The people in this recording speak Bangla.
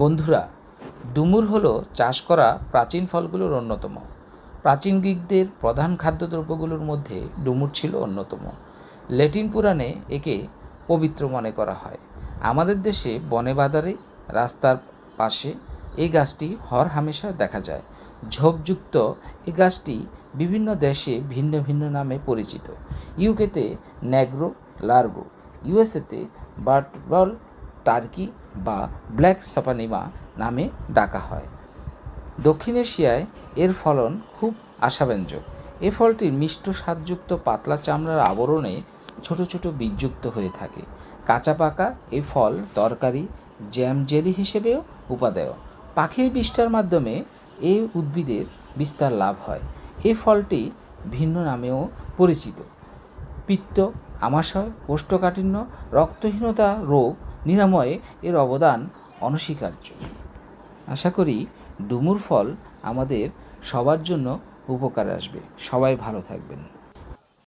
বন্ধুরা, ডুমুর হলো চাষ করা প্রাচীন ফলগুলোর অন্যতম। প্রাচীন গ্রিকদের প্রধান খাদ্যদ্রব্যগুলোর মধ্যে ডুমুর ছিল অন্যতম। ল্যাটিন পুরাণে একে পবিত্র মনে করা হয়। আমাদের দেশে বনে বাজারে রাস্তার পাশে এই গাছটি হর হামেশা দেখা যায়। ঝোপযুক্ত এই গাছটি বিভিন্ন দেশে ভিন্ন ভিন্ন নামে পরিচিত। ইউকেতে ন্যাগ্রো, লার্গো, ইউএসএতে বার্টবল টার্কি বা ব্ল্যাক সাপানিমা নামে ডাকা হয়। দক্ষিণ এশিয়ায় এর ফলন খুব আশাব্যঞ্জক। এ ফলটির মিষ্ট স্বাদযুক্ত পাতলা চামড়ার আবরণে ছোট ছোট বীজযুক্ত হয়ে থাকে। কাঁচা পাকা এ ফল তরকারি, জ্যাম জেলি হিসেবেও উপাদেয়। পাখির বিষ্ঠার মাধ্যমে এই উদ্ভিদের বিস্তার লাভ হয়। এই ফলটি ভিন্ন নামেও পরিচিত। পিত্ত, আমাশয়, কোষ্ঠকাঠিন্য, রক্তহীনতা রোগ নিরাময়ে এর অবদান অনস্বীকার্য। আশা করি ডুমুর ফল আমাদের সবার জন্য উপকার আসবে। সবাই ভালো থাকবেন।